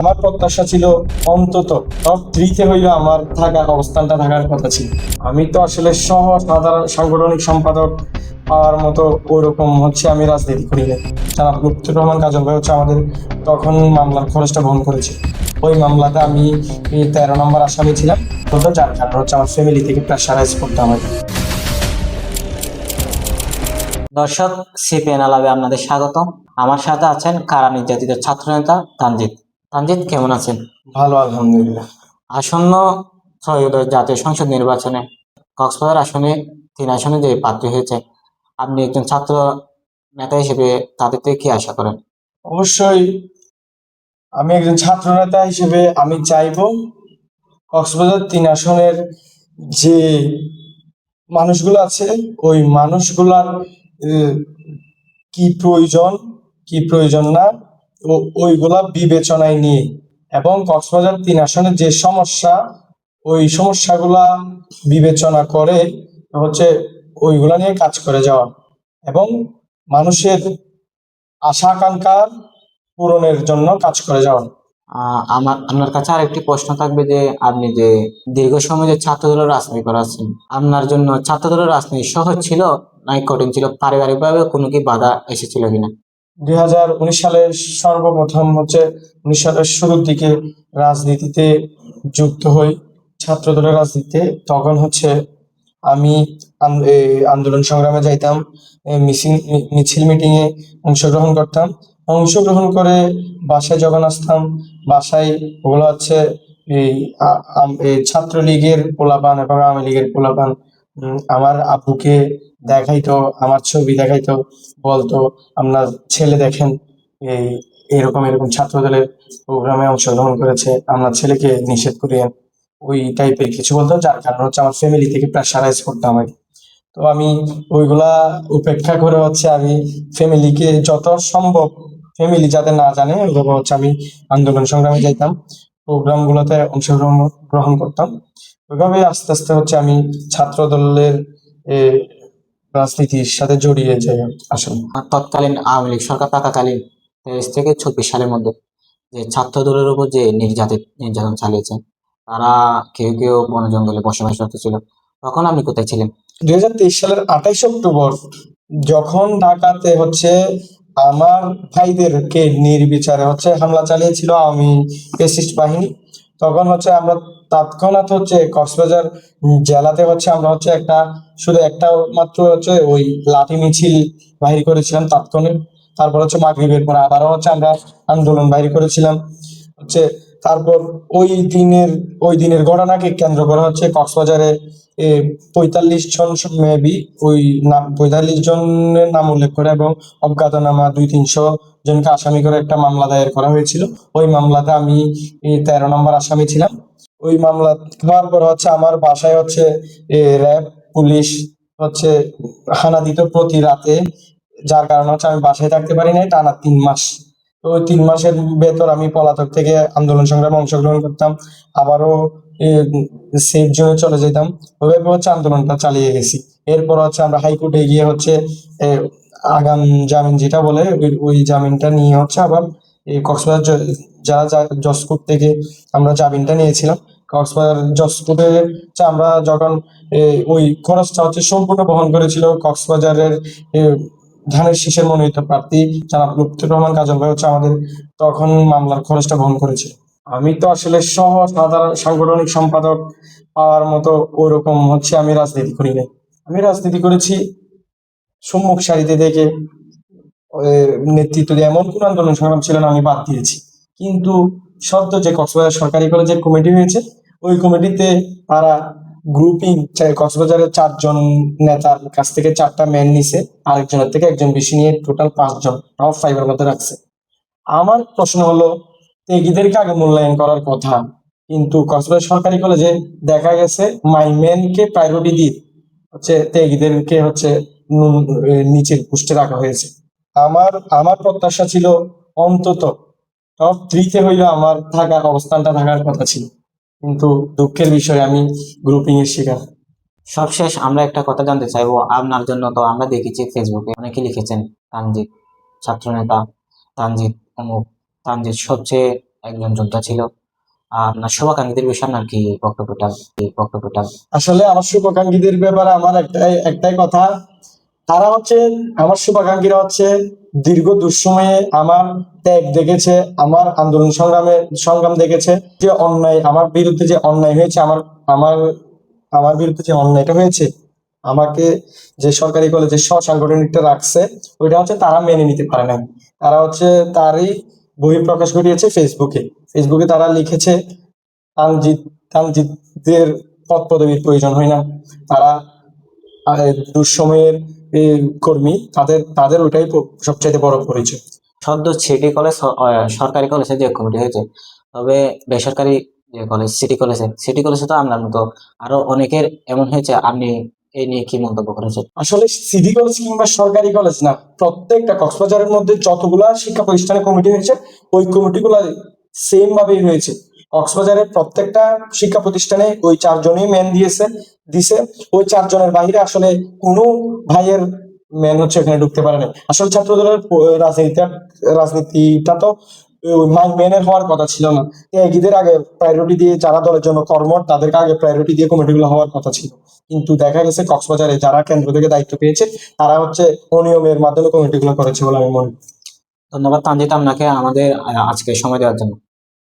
আমার প্রত্যাশা ছিল অন্তত টপ থ্রিতে হইলে আমার থাকার অবস্থানটা থাকার কথা ছিল। আমি তো আসলে সহ সাধারণ সাংগঠনিক সম্পাদক পাওয়ার মতো ওরকম হচ্ছে আমি রাজনীতি করি না যারা লুপ্তুর রহমান কাজল ভাই হচ্ছে আমাদের তখন মামলার খরচটা বহন করেছে। ওই মামলাতে আমি তেরো নম্বর আসামি ছিলাম। যার কারণে হচ্ছে আমার ফ্যামিলি থেকে প্রেশারাইজ করতে আমাকে দর্শক, সিপিএন আলাবে আপনাদের স্বাগত আমার সাথে আছেন কারা নির্যাতিত ছাত্রনেতা তানজিৎ তানজিৎ কেমন আছেন? ভালো আলহামদুলিল্লাহ। আসন্ন ত্রয়োদশ জাতীয় সংসদ নির্বাচনে কক্সবাজার আসনে তিন আসনে যে প্রার্থী হয়েছে আপনি একজন ছাত্র নেতা হিসেবে তাদের থেকে কি আশা করেন? অবশ্যই আমি একজন ছাত্র নেতা হিসেবে আমি চাইব কক্সবাজার তিন আসনের যে মানুষগুলো আছে ওই মানুষগুলার কি প্রয়োজন কি প্রয়োজন না ওইগুলা বিবেচনায় নিয়ে। এবং কক্সবাজার তিন আসনের যে সমস্যা, ওই সমস্যাগুলা বিবেচনা করে হচ্ছে ওইগুলা নিয়ে কাজ করে যাওয়া। এবং মানুষের আশা আকাঙ্ক্ষা পূরণের জন্য কাজ করে যাওয়া। আমার, আপনার কাছে আরেকটি প্রশ্ন থাকবে যে, আপনি যে দীর্ঘ সময় যে ছাত্র দলের রাজনীতি করাচ্ছেন, আপনার জন্য ছাত্র দলের রাজনীতি সহজ ছিল নাই কঠিন ছিল? পারিবারিকভাবে কোনো কি বাধা এসেছিল কিনা? দুই হাজার উনিশ সালে সর্বপ্রথম হচ্ছে উনিশ সালের শুরুর দিকে রাজনীতিতে যুক্ত হই। ছাত্র দলের রাজনীতিতে তখন হচ্ছে আমি আন্দোলন সংগ্রামে যাইতাম মিছিল মিছিল মিটিং এ অংশগ্রহণ করতাম। অংশগ্রহণ করে বাসায় যখন আসতাম, বাসায় ওগুলো হচ্ছে এই ছাত্রলীগের পোলাপান এবং আওয়ামী লীগের পোলাপান আমার আপুকে দেখাইতো, আমার ছবি দেখাইতো, বলতো, আপনার ছেলে দেখেন, এই, এরকম এরকম ছাত্র দলের প্রোগ্রামে অংশগ্রহণ করেছে, আপনার ছেলেকে নিষেধ করিয়েন। ওই টাইপের কিছু বলতো, যার কারণে হচ্ছে আমার ফ্যামিলি থেকে প্রেশারাইজ করতো আমাকে। তো আমি ওইগুলা উপেক্ষা করে হচ্ছে আমি ফ্যামিলিকে যত সম্ভব ফ্যামিলি যাতে না জানে, ওইভাবে হচ্ছে আমি আন্দোলন সংগ্রামে যাইতাম। প্রোগ্রাম গুলোতে অংশগ্রহণ, গ্রহণ করতাম। ওইভাবে আস্তে আস্তে হচ্ছে আমি ছাত্র দলের রাজনীতির সাথে জড়িয়ে যাই আসলে। তৎকালীন আওয়ামী লীগ সরকার থাকাকালীন তেইশ থেকে চব্বিশ সালের মধ্যে যে ছাত্র দলের উপর যে নির্যাতিত নির্যাতন চালিয়েছে তারা কেউ কেউ বন জঙ্গলে বসবাস করতেছিল। তখন আপনি কোথায় ছিলেন? দুই হাজার তেইশ সালের আঠাইশ অক্টোবর যখন ঢাকাতে হচ্ছে আমার ভাইদেরকে নির্বিচারে হচ্ছে হামলা চালিয়েছিল আমি ফেসিস্ট বাহিনী তখন হচ্ছে আমরা তৎক্ষণাৎ হচ্ছে কক্সবাজার জেলাতে হচ্ছে আমরা হচ্ছে একটা, শুধু একটা মাত্র হচ্ছে ওই লাঠি মিছিল বাহির করেছিলাম তাৎক্ষণিক তারপর হচ্ছে মাগরিবের পর আবারও হচ্ছে আমরা আন্দোলন বাহির করেছিলাম। হচ্ছে তারপর ওই দিনের ওই দিনের ঘটনাকে কেন্দ্র করা হচ্ছে কক্সবাজারে পঁয়তাল্লিশ জন মেবি, ওই পঁয়তাল্লিশ জনের নাম উল্লেখ করে এবং অজ্ঞাতনামা দুই তিনশো জনকে আসামি করে একটা মামলা দায়ের করা হয়েছিল। ওই মামলাতে আমি তেরো নম্বর আসামি ছিলাম। ওই মামলা হওয়ার পর হচ্ছে আমার বাসায় হচ্ছে র্যাব, পুলিশ হচ্ছে হানা দিত প্রতি রাতে। যার কারণে হচ্ছে আমি বাসায় থাকতে পারি নাই, টানা তিন মাস। ওই তিন মাসের ভেতর আমি পলাতক থেকে আন্দোলন সংগ্রামে অংশগ্রহণ করতাম। আবারও সেফ জোনে চলে যেতাম। ওইভাবে হচ্ছে আন্দোলনটা চালিয়ে গেছি। এরপর হচ্ছে আমরা হাইকোর্টে গিয়ে হচ্ছে আগাম জামিন যেটা বলে, ওই- জামিনটা নিয়ে হচ্ছে আবার এই কক্সবাজার যারা কোর্ট থেকে আমরা জামিনটা নিয়েছিলাম, কক্সবাজার জজ কোর্টে হচ্ছে আমরা যখন ওই খরচটা হচ্ছে সম্পূর্ণ বহন করেছিল কক্সবাজারের ধানের শীষের মনোনীত প্রার্থী জনাব লুপ্তুর রহমান কাজল ভাই হচ্ছে আমাদের তখন মামলার খরচটা বহন করেছে। আমি তো আসলে সহ সাধারণ সাংগঠনিক সম্পাদক পাওয়ার মতো ওরকম হচ্ছে আমি রাজনীতি করি নাই। আমি রাজনীতি করেছি সম্মুখ সারিতে আহ, নেতৃত্ব দিয়ে এমন কোন আন্দোলন সংগ্রাম ছিল না আমি বাদ দিয়েছি। কিন্তু সদ্য যে কক্সবাজার সরকারি কলেজের কমিটি হয়েছে ওই কমিটিতে তারা গ্রুপিং কক্সবাজারের চারজন নেতার কাছ থেকে চারটা ম্যান নিছে, আরেকজনের থেকে একজন বেশি নিয়ে টোটাল পাঁচজন টপ ফাইভের মধ্যে রাখছে। আমার প্রশ্ন হলো, তেগিদেরকে আগে মূল্যায়ন করার কথা, কিন্তু কক্সবাজার সরকারি কলেজে দেখা গেছে মাইম্যানকে প্রায়োরিটি দিয়ে হচ্ছে তেগিদেরকে হচ্ছে নিচের পুষ্টে রাখা হয়েছে। আমার আমার প্রত্যাশা ছিল অন্তত টপ থ্রিতে হইলে আমার থাকার, অবস্থানটা থাকার কথা ছিল। কিন্তু দুঃখের বিষয় আমি গ্রুপিং এর শিকার। সবশেষ আমরা একটা কথা জানতে চাইব আপনার জন্য তো আমরা দেখেছি ফেসবুকে অনেকে লিখেছেন তানজিৎ ছাত্রনেতা তানজিৎ অমুক তানজিৎ সবচেয়ে একজন যোদ্ধা ছিল। আর আপনার শুভাকাঙ্ক্ষীদের বিষয়ে আপনার কি বক্তব্যটা বক্তব্যটা? আসলে আমার শুভাকাঙ্ক্ষীদের ব্যাপারে আমার একটাই একটাই কথা তারা হচ্ছে, আমার শুভাকাঙ্ক্ষীরা হচ্ছে, দীর্ঘ দুঃসময়ে আমার ত্যাগ দেখেছে, আমার আন্দোলন সংগ্রামে সংগ্রাম দেখেছে, যে অন্যায়, আমার বিরুদ্ধে যে অন্যায় হয়েছে, আমার আমার আমার বিরুদ্ধে যে অন্যায়টা হয়েছে, আমাকে যে সরকারি কলেজে স্বসাংগঠনিকটা রাখছে, ওইটা হচ্ছে তারা মেনে নিতে পারে না তারা হচ্ছে তারই বহি প্রকাশ ঘটিয়েছে ফেসবুকে ফেসবুকে তারা লিখেছে তানজিৎ তানজিৎদের পদ পদবীর প্রয়োজন হয় না। তারা দুঃসময়ের কর্মী তাদের তাদের ওইটাই সবচাইতে বড় পরিচয়। সদ্য সিটি কলেজ সরকারি কলেজে যে কমিটি হয়েছে তবে বেসরকারি যে কলেজ সিটি কলেজে সিটি কলেজে তো আপনার মতো আরও অনেকের এমন হয়েছে আপনি এই নিয়ে কি মন্তব্য করেছেন? আসলে সিটি কলেজ কিংবা সরকারি কলেজ না প্রত্যেকটা কক্সবাজারের মধ্যে যতগুলা শিক্ষা প্রতিষ্ঠানে কমিটি হয়েছে ওই কমিটিগুলো সেম ভাবেই হয়েছে কক্সবাজারের প্রত্যেকটা শিক্ষা প্রতিষ্ঠানে ওই চারজনই ম্যান দিয়েছে, দিছে। ওই চারজনের বাইরে আসলে কোনো ভাইয়ের ম্যান হচ্ছে এখানে ঢুকতে পারে না আসলে ছাত্র দলের রাজনীতিটা তো ম্যানের হওয়ার কথা ছিল না। ঈদের আগে প্রায়োরিটি দিয়ে যারা দলের জন্য কর্মঠ তাদেরকে আগে প্রায়োরিটি দিয়ে কমিটিগুলো হওয়ার কথা ছিল। কিন্তু দেখা গেছে কক্সবাজারে যারা কেন্দ্র থেকে দায়িত্ব পেয়েছে, তারা হচ্ছে অনিয়মের মাধ্যমে কমিটিগুলো করেছে বলে আমি মনে। ধন্যবাদ তানজিত আপনাকে আমাদের আজকে সময় দেওয়ার জন্য।